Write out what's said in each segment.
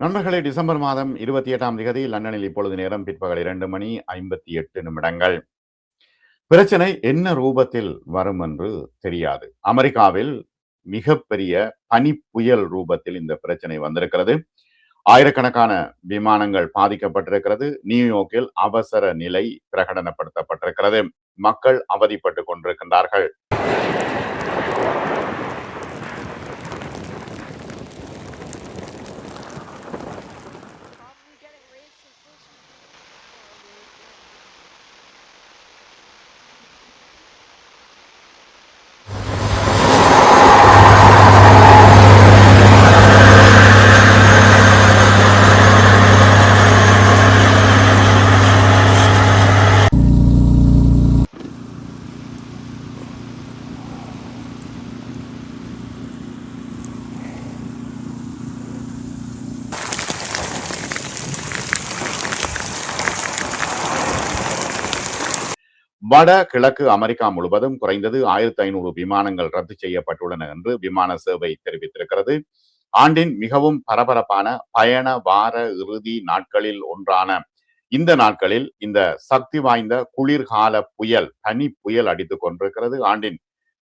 நண்பர்களே டிசம்பர் மாதம் இருபத்தி எட்டாம் தேதி லண்டனில் இப்பொழுது நேரம் பிற்பகல் இரண்டு மணி ஐம்பத்தி எட்டு நிமிடங்கள். பிரச்சனை என்ன ரூபத்தில் வரும் என்று தெரியாது. அமெரிக்காவில் மிகப்பெரிய பனி புயல் ரூபத்தில் இந்த பிரச்சனை வந்திருக்கிறது. ஆயிரக்கணக்கான விமானங்கள் பாதிக்கப்பட்டிருக்கிறது. நியூயார்க்கில் அவசர நிலை பிரகடனப்படுத்தப்பட்டிருக்கிறது. மக்கள் அவதிப்பட்டு கொண்டிருக்கின்றார்கள். வட கிழக்கு அமெரிக்கா முழுவதும் குறைந்தது ஆயிரத்தி ஐநூறு விமானங்கள் ரத்து செய்யப்பட்டுள்ளன என்று விமான சேவை தெரிவித்திருக்கிறது. ஆண்டின் மிகவும் பரபரப்பான பயண வார இறுதி நாட்களில் ஒன்றான இந்த நாட்களில் இந்த சக்தி வாய்ந்த குளிர்கால புயல் தனி புயல் அடித்துக் கொண்டிருக்கிறது. ஆண்டின்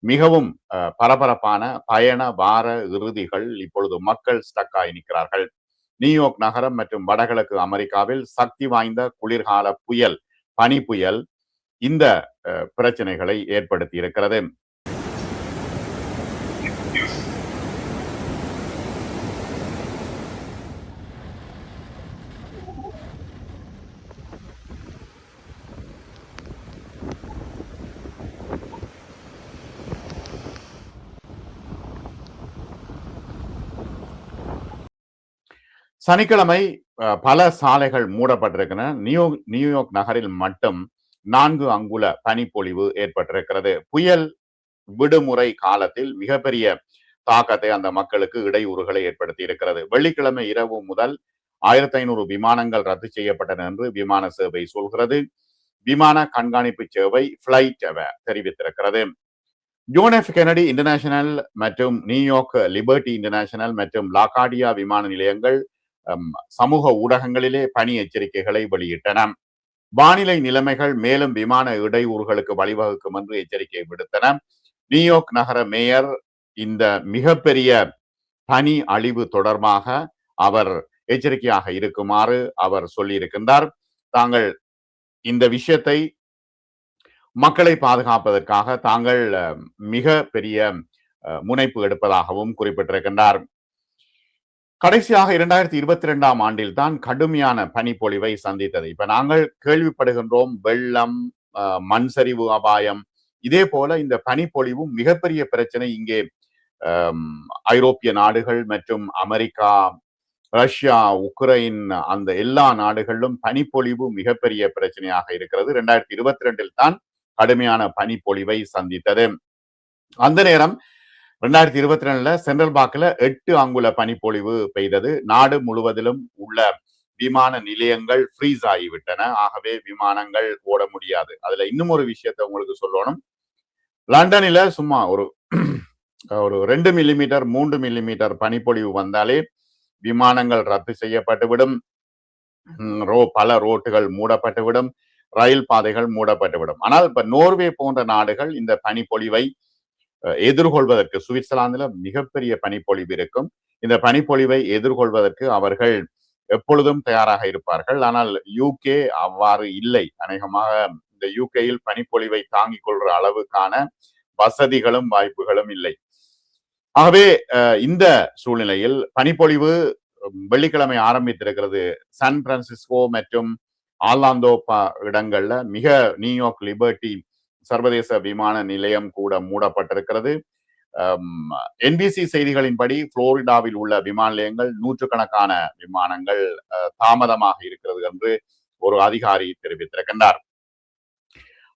மிகவும் அஹ், பரபரப்பான பயண வார இறுதிகள் இப்பொழுது மக்கள் ஸ்டக்காய் நிற்கிறார்கள். நியூயார்க் நகரம் மற்றும் வடகிழக்கு அமெரிக்காவில் சக்தி வாய்ந்த குளிர்கால புயல் பனி புயல் இந்த பிரச்சனைகளை ஏற்படுத்தி இருக்கிறது. சனிக்கிழமை பல சாலைகள் மூடப்பட்டிருக்கின்றன. நியூ நியூயார்க் நகரில் மட்டும் நான்கு அங்குல பனிப்பொழிவு ஏற்பட்டிருக்கிறது. புயல் விடுமுறை காலத்தில் மிகப்பெரிய தாக்கத்தை அந்த மக்களுக்கு இடையூறுகளை ஏற்படுத்தி இருக்கிறது வெள்ளிக்கிழமை இரவு முதல் ஆயிரத்தி ஐநூறு விமானங்கள் ரத்து செய்யப்பட்டன என்று விமான சேவை சொல்கிறது. விமான கண்காணிப்பு சேவை பிளைட் தெரிவித்திருக்கிறது. ஜோனெஃப் கெனடி இன்டர்நேஷனல் மற்றும் நியூயார்க் லிபர்டி இன்டர்நேஷனல் மற்றும் லாகாடியா விமான நிலையங்கள் சமூக ஊடகங்களிலே பணி எச்சரிக்கைகளை வெளியிட்டன. வானிலை நிலைமைகள் மேலும் விமான இடையூறுகளுக்கு வழிவகுக்கும் என்று எச்சரிக்கை விடுத்தன. நியூயார்க் நகர மேயர் இந்த மிகப்பெரிய பனி அழிவு தொடர்பாக அவர் எச்சரிக்கையாக இருக்குமாறு அவர் சொல்லியிருக்கின்றார். தாங்கள் இந்த விஷயத்தை மக்களை பாதுகாப்பதற்காக தாங்கள் மிக பெரிய அஹ், முனைப்பு எடுப்பதாகவும் குறிப்பிட்டிருக்கின்றார். கடைசியாக இரண்டாயிரத்தி இருபத்தி ரெண்டாம் ஆண்டில் தான் கடுமையான பனிப்பொழிவை சந்தித்தது. இப்ப நாங்கள் கேள்விப்படுகின்றோம் வெள்ளம் அஹ், மண் சரிவு அபாயம் இதே போல இந்த பனிப்பொழிவும் மிகப்பெரிய பிரச்சனை இங்கே ஐரோப்பிய நாடுகள் மற்றும் அமெரிக்கா ரஷ்யா உக்ரைன் அந்த எல்லா நாடுகளிலும் பனிப்பொழிவு மிகப்பெரிய பிரச்சனையாக இருக்கிறது. ரெண்டாயிரத்தி இருபத்தி ரெண்டில் தான் கடுமையான பனிப்பொழிவை சந்தித்தது. அந்த நேரம் ரெண்டாயிரத்தி இருபத்தி ரெண்டுல சென்ட்ரல் பாக்கில் எட்டு அங்குல பனிப்பொழிவு பெய்தது. நாடு முழுவதிலும் உள்ள விமான நிலையங்கள் ஃப்ரீஸ் ஆகிவிட்டன. ஆகவே விமானங்கள் ஓட முடியாது. அதுல இன்னும் ஒரு விஷயத்தை உங்களுக்கு சொல்லணும். லண்டனில சும்மா ஒரு ஒரு ரெண்டு மில்லிமீட்டர் மூன்று மில்லிமீட்டர் பனிப்பொழிவு வந்தாலே விமானங்கள் ரத்து செய்யப்பட்டுவிடும் ரோ பல ரோட்டுகள் மூடப்பட்டுவிடும் ரயில் பாதைகள் மூடப்பட்டுவிடும் ஆனால் இப்ப நோர்வே போன்ற நாடுகள் இந்த பனிப்பொழிவை எதிர்கொள்வதற்கு சுவிட்சர்லாந்துல மிகப்பெரிய பனிப்பொழிவு இருக்கும். இந்த பனிப்பொழிவை எதிர்கொள்வதற்கு அவர்கள் எப்பொழுதும் தயாராக இருப்பார்கள். ஆனால் யூகே அவ்வாறு இல்லை. அநேகமாக இந்த யூகேயில் பனிப்பொழிவை தாங்கிக் கொள்ற அளவுக்கான வசதிகளும் வாய்ப்புகளும் இல்லை. ஆகவே அஹ், இந்த சூழ்நிலையில் பனிப்பொழிவு வெள்ளிக்கிழமை ஆரம்பித்திருக்கிறது. சான் பிரான்சிஸ்கோ மற்றும் ஆர்லாந்தோ இடங்கள்ல மிக நியூயார்க் லிபர்டி சர்வதேச விமான நிலையம் கூட மூடப்பட்டிருக்கிறது. என்பிசி செய்திகளின்படி புளோரிடாவில் உள்ள விமான நிலையங்கள் நூற்றுக்கணக்கான விமானங்கள் அஹ், தாமதமாக இருக்கிறது என்று ஒரு அதிகாரி தெரிவித்திருக்கின்றார்.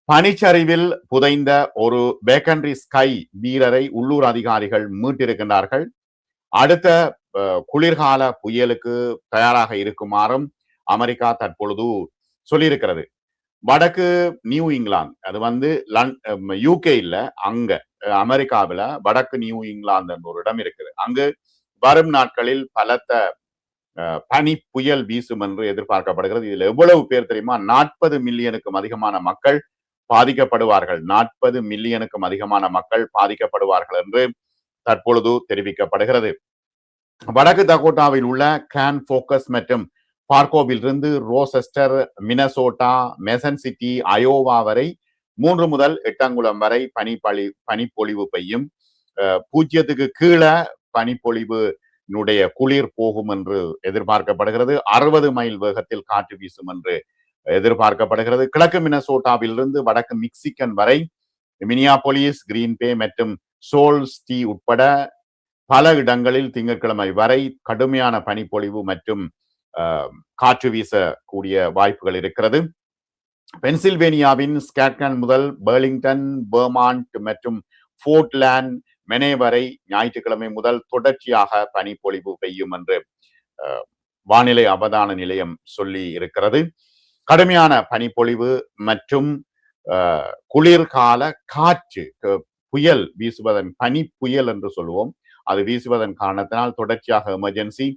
பனிச்சரிவில் புதைந்த ஒரு பேக்கன்ரி ஸ்கை வீரரை உள்ளூர் அதிகாரிகள் மீட்டிருக்கின்றார்கள். அடுத்த குளிர்கால புயலுக்கு தயாராக இருக்குமாறும் அமெரிக்கா தற்பொழுது சொல்லியிருக்கிறது. வடக்கு நியூ இங்கிலாந்து. அது வந்து யூகே இல்ல அங்க. அமெரிக்காவில வடக்கு நியூ இங்கிலாந்து ஒரு இடம் இருக்குது. அங்கு வரும் நாட்களில் பலத்த பனி புயல் வீசும் என்று எதிர்பார்க்கப்படுகிறது. இதுல எவ்வளவு பேர் தெரியுமா? நாற்பது மில்லியனுக்கும் அதிகமான மக்கள் பாதிக்கப்படுவார்கள். நாற்பது மில்லியனுக்கும் அதிகமான மக்கள் பாதிக்கப்படுவார்கள் என்று தற்பொழுது தெரிவிக்கப்படுகிறது. வடக்கு தகோட்டாவில் உள்ள கேன் போக்கஸ் மற்றும் பார்க்கோவில் இருந்து Rochester Minnesota Mason City Iowa வரை மூன்று முதல் எட்டாங்குளம் வரை பனிப்பளி பனிப்பொழிவு பெய்யும். பூஜ்ஜியத்துக்கு கீழே பனிப்பொழிவு னுடைய குளிர் போகும் என்று எதிர்பார்க்கப்படுகிறது. அறுபது மைல் வேகத்தில் காற்று வீசும் என்று எதிர்பார்க்கப்படுகிறது. கிழக்கு மினசோட்டாவிலிருந்து வடக்கு மிக்சிகன் வரை மினியாபோலிஸ் கிரீன் பே மற்றும் சோல்ஸ்டி உட்பட பல இடங்களில் திங்கட்கிழமை வரை கடுமையான பனிப்பொழிவு மற்றும் காற்று வீசக்கூடிய வாய்ப்புகள் இருக்கிறது. பென்சில்வேனியாவின் ஸ்காட்கன் முதல் பெர்லிங்டன் பெர்மாண்ட் மற்றும் ஃபோர்ட்லேண்ட் மெனே வரை ஞாயிற்றுக்கிழமை முதல் தொடர்ச்சியாக பனிப்பொழிவு பெய்யும் என்று வானிலை அவதான நிலையம் சொல்லி இருக்கிறது. கடுமையான பனிப்பொழிவு மற்றும் குளிர்கால காற்று புயல் வீசுவதன் பனி புயல் என்று சொல்லுவோம் அது வீசுவதன் காரணத்தினால் தொடர்ச்சியாக எமர்ஜென்சி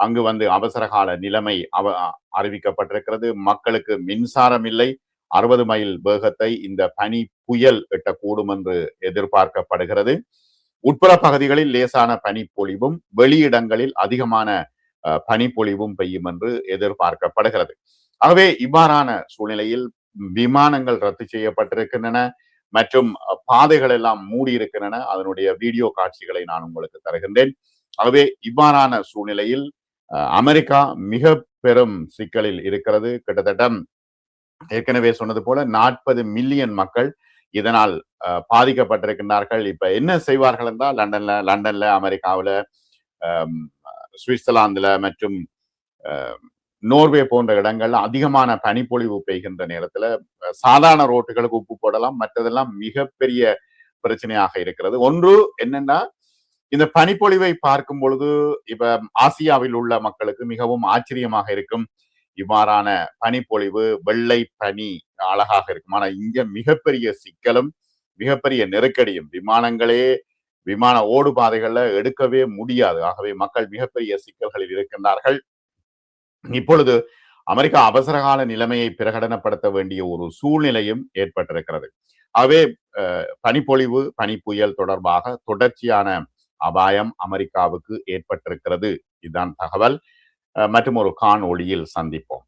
அங்கு வந்து அவசர கால நிலைமை அவ அறிவிக்கப்பட்டிருக்கிறது. மக்களுக்கு மின்சாரம் இல்லை. அறுபது மைல் வேகத்தை இந்த பனி புயல் எட்டக்கூடும் என்று எதிர்பார்க்கப்படுகிறது. உட்புற பகுதிகளில் லேசான பனிப்பொழிவும் வெளியிடங்களில் அதிகமான அஹ், பனிப்பொழிவும் பெய்யும் என்று எதிர்பார்க்கப்படுகிறது. ஆகவே இவ்வாறான சூழ்நிலையில் விமானங்கள் ரத்து செய்யப்பட்டிருக்கின்றன. மற்றும் பாதைகள் எல்லாம் மூடி இருக்கின்றன அதனுடைய வீடியோ காட்சிகளை நான் உங்களுக்கு தருகின்றேன். ஆகவே இவ்வாறான சூழ்நிலையில் அமெரிக்கா மிக பெரும் சிக்கலில் இருக்கிறது. கிட்டத்தட்ட ஏற்கனவே சொன்னது போல நாற்பது மில்லியன் மக்கள் இதனால் பாதிக்கப்பட்டிருக்கின்றார்கள். இப்ப என்ன செய்வார்கள் என்றால் லண்டன்ல லண்டன்ல அமெரிக்காவில சுவிட்சர்லாந்துல மற்றும் நோர்வே போன்ற இடங்கள்ல அதிகமான பனிப்பொழிவு பெய்கின்ற நேரத்துல சாதாரண ரோட்டுகளுக்கு உப்பு போடலாம். மற்றதெல்லாம் மிகப்பெரிய பிரச்சனையாக இருக்கிறது. ஒன்று என்னன்னா இந்த பனிப்பொழிவை பார்க்கும் பொழுது இப்ப ஆசியாவில் உள்ள மக்களுக்கு மிகவும் ஆச்சரியமாக இருக்கும். இவ்வாறான பனிப்பொழிவு வெள்ளை பனி அழகாக இருக்கும். ஆனா இங்க மிகப்பெரிய சிக்கலும் மிகப்பெரிய நெருக்கடியும் விமானங்களே விமான ஓடுபாதைகள்ல எடுக்கவே முடியாது. ஆகவே மக்கள் மிகப்பெரிய சிக்கல்களில் இருக்கின்றார்கள். இப்பொழுது அமெரிக்கா அவசரகால நிலைமையை பிரகடனப்படுத்த வேண்டிய ஒரு சூழ்நிலையும் ஏற்பட்டிருக்கிறது. ஆகவே அஹ், பனிப்பொழிவு பனிப்புயல் தொடர்பாக தொடர்ச்சியான அபாயம் அமெரிக்காவுக்கு ஏற்பட்டிருக்கிறது. இதுதான் தகவல். மற்றும் ஒரு காணொளியில் சந்திப்போம்.